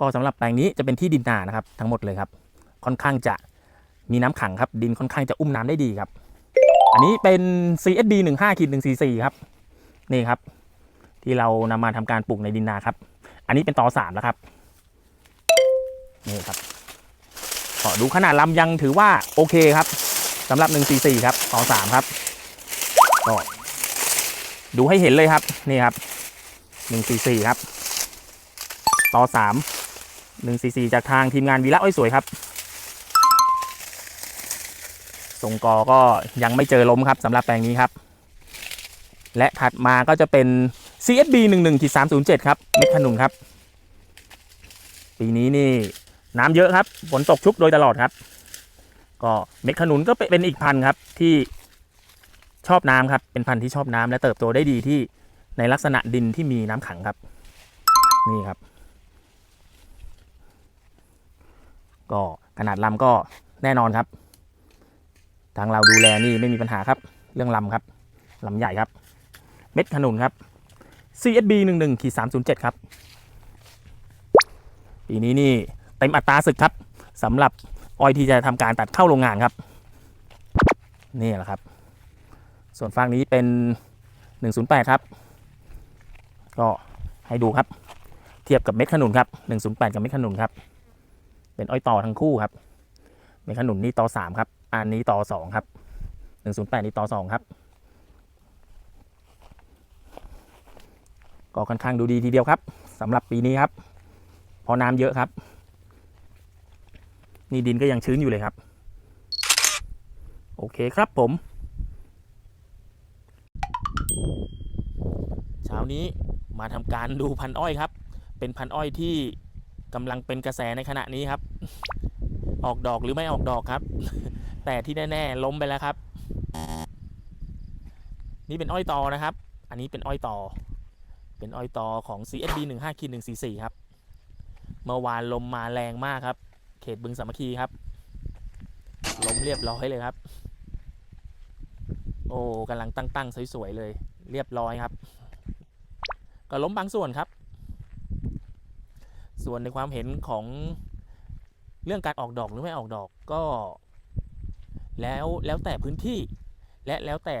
ก็สำหรับแปลงนี้จะเป็นที่ดินนานะครับ ทั้งหมดเลยครับ ค่อนข้างจะมีน้ำขังครับ ดินค่อนข้างจะอุ้มน้ำได้ดีครับ อันนี้เป็น CSB 15ขีด144ครับ นี่ครับ ที่เรานำมาทำการปลูกในดินนาครับ อันนี้เป็นตอสามแล้วครับ นี่ครับก็ดูขนาดลำยังถือว่าโอเคครับสำหรับ 144 ครับตอสามครับก็ดูให้เห็นเลยครับ นี่ครับ 144 ครับ ต่อสาม 144 จากทางทีมงานวีระอ้อยสวยครับทรงกอก็ยังไม่เจอล้มครับสำหรับแปลงนี้ครับ และถัดมาก็จะเป็น CSB 11.307 ครับเม็ดขนุนครับ ปีนี้นี่น้ำเยอะครับฝนตกชุกโดยตลอดครับ ก็เม็ดขนุนก็เป็นอีกพันธุ์ครับที่ชอบน้ำครับ เป็นพันธุ์ที่ชอบน้ำและเติบโตได้ดีที่ในลักษณะดินที่มีน้ำขังครับ นี่ครับ ก็ขนาดลำก็แน่นอนครับ ทางเราดูแลนี่ไม่มีปัญหาครับ เรื่องลำครับลำใหญ่ครับ เม็ดขนุนครับ CSB 11ขีด307 ครับ ปีนี้นี่เต็มอัตราศึกครับสำหรับออยที่จะทำการตัดเข้าโรงงานครับ นี่แหละครับ ส่วนฝั่งนี้เป็น 108 ครับ ก็ให้ดูครับ เทียบกับเม็ดขนุนครับ 108 กับเม็ดขนุนครับ เป็นอ้อยต่อทั้งคู่ครับเม็ดขนุนนี่ต่อ3ครับ อันนี้ต่อ2ครับ108นี่ต่อ2ครับ ก็ค่อนข้างดูดีทีเดียวครับสำหรับปีนี้ครับ พอน้ำเยอะครับ นี่ดินก็ยังชื้นอยู่เลยครับ โอเคครับผมเช้านี้มาทำการดูพันอ้อยครับ เป็นพันอ้อยที่ กำลังเป็นกระแสในขณะนี้ครับ ออกดอกหรือไม่ออกดอกครับ แต่ที่แน่ๆล้มไปแล้วครับ นี่เป็นอ้อยตอนะครับ อันนี้เป็นอ้อยตอเป็นอ้อยตอของ CSB 15ขีด144 ครับเมื่อวานลมมาแรงมากครับ เขตบึงสามัคคีครับล้มเรียบร้อยเลยครับ โอ้กำลังตั้งๆสวยๆเลย เรียบร้อยครับ ก็ล้มบางส่วนครับ ส่วนในความเห็นของเรื่องการออกดอกหรือไม่ออกดอกก็ แล้วแล้วแต่พื้นที่ และแล้วแต่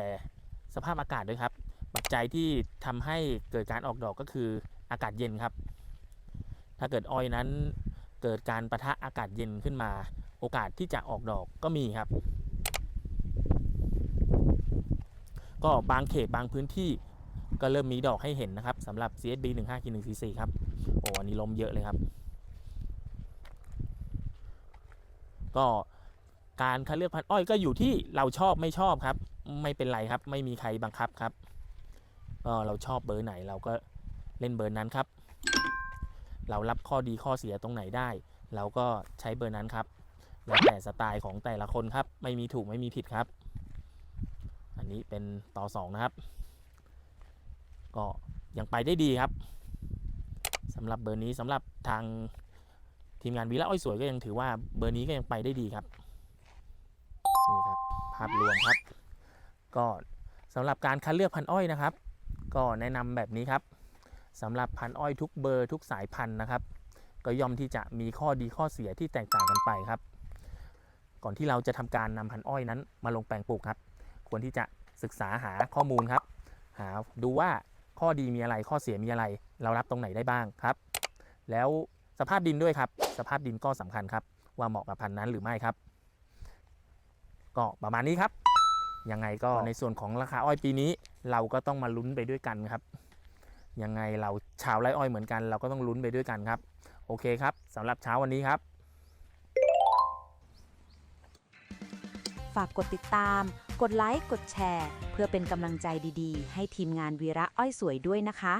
สภาพอากาศด้วยครับ ปัจจัยที่ทำให้เกิดการออกดอกก็คืออากาศเย็นครับ ถ้าเกิดอ้อยนั้นเกิดการประทะอากาศเย็นขึ้นมา โอกาสที่จะออกดอกก็มีครับ ก็บางเขตบางพื้นที่ก็เริ่มมีดอกให้เห็นนะครับ สำหรับ CSB 15 144ครับ โอ้อันนี้ลมเยอะเลยครับ ก็การคัดเลือกพันอ้อยก็อยู่ที่เราชอบไม่ชอบครับ ไม่เป็นไรครับ ไม่มีใครบังคับครับก็เราชอบเบอร์ไหนเราก็เล่นเบอร์นั้นครับ เรารับข้อดีข้อเสียตรงไหนได้ เราก็ใช้เบอร์นั้นครับแล้วแต่สไตล์ของแต่ละคนครับ ไม่มีถูกไม่มีผิดครับ อันนี้เป็นต่อสองนะครับ ก็ ยังไปได้ดีครับสำหรับเบอร์นี้สำหรับทางทีมงานวีระอ้อยสวยก็ยังถือว่าเบอร์นี้ก็ยังไปได้ดีครับนี่ครับภาพรวมครับ ก็สำหรับการคัดเลือกพันอ้อยนะครับ ก็แนะนำแบบนี้ครับสำหรับพันอ้อยทุกเบอร์ทุกสายพันธุ์นะครับ ก็ย่อมที่จะมีข้อดีข้อเสียที่แตกต่างกันไปครับ ก่อนที่เราจะทำการนำพันอ้อยนั้นมาลงแปลงปลูกครับ ควรที่จะศึกษาหาข้อมูลครับ หาดูว่า ข้อดีมีอะไรข้อเสียมีอะไร เรารับตรงไหนได้บ้างครับ แล้วสภาพดินด้วยครับ สภาพดินก็สำคัญครับ ว่าเหมาะกับพันธุ์นั้นหรือไม่ครับ ก็ประมาณนี้ครับ ยังไงก็ในส่วนของราคาอ้อยปีนี้ เราก็ต้องมาลุ้นไปด้วยกันครับ ยังไงเราชาวไร่อ้อยเหมือนกัน เราก็ต้องลุ้นไปด้วยกันครับ โอเคครับสำหรับเช้าวันนี้ครับ ฝากกดติดตาม กดไลค์ กดแชร์ เพื่อเป็นกำลังใจดีๆ ให้ทีมงานวีระอ้อยสวยด้วยนะคะ